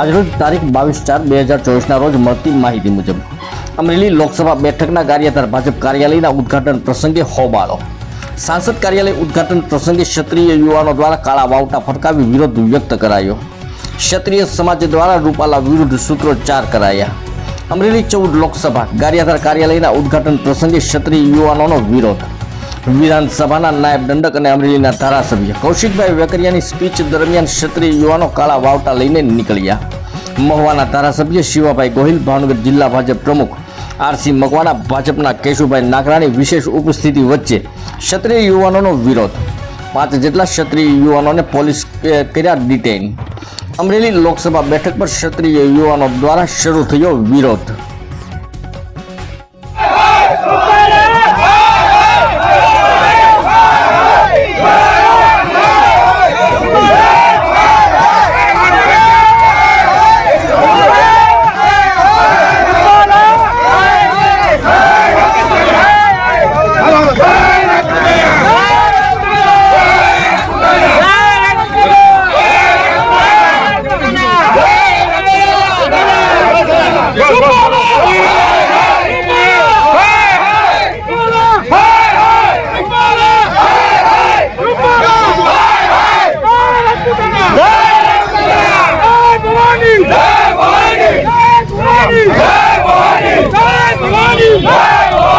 આજરોજ તારીખ બાવીસ ચાર બે હજાર ચોવીસના રોજ મળતી માહિતી મુજબ અમરેલી લોકસભા બેઠકના કાર્યધર ભાજપ કાર્યાલયના ઉદ્ઘાટન પ્રસંગે હોબાળો. સાંસદ કાર્યાલય ઉદ્ઘાટન પ્રસંગે ક્ષત્રિય યુવાનો દ્વારા કાળા વાવટા ફટકાવી વિરોધ વ્યક્ત કરાયો. ક્ષત્રિય સમાજ દ્વારા રૂપાલા વિરુદ્ધ સૂત્રોચ્ચાર કરાયા. અમરેલી ચૌદ લોકસભા ગારિયાધાર કાર્યાલયના ઉદ્ઘાટન પ્રસંગે ક્ષત્રિય યુવાનોનો વિરોધ. વિધાનસભાના નાયબ દંડક અને અમરેલીના ધારાસભ્ય કૌશિકભાઈ વેકરિયાની સ્પીચ દરમિયાન ક્ષત્રિય યુવાનો કાળા વાવટા લઈને નીકળ્યા. મહુવાના ધારાસભ્ય શિવાભાઈ ગોહિલ, ભાવનગર જિલ્લા ભાજપ પ્રમુખ આરસી મકવાણા, ભાજપના કેશુભાઈ નાગરાની વિશેષ ઉપસ્થિતિ વચ્ચે ક્ષત્રિય યુવાનોનો વિરોધ. પાંચ જેટલા ક્ષત્રિય યુવાનોને પોલીસ કર્યા ડિટેઇન અમરેલી લોકસભા બેઠક પર ક્ષત્રિય યુવાનો દ્વારા શરૂ થયો વિરોધ. King!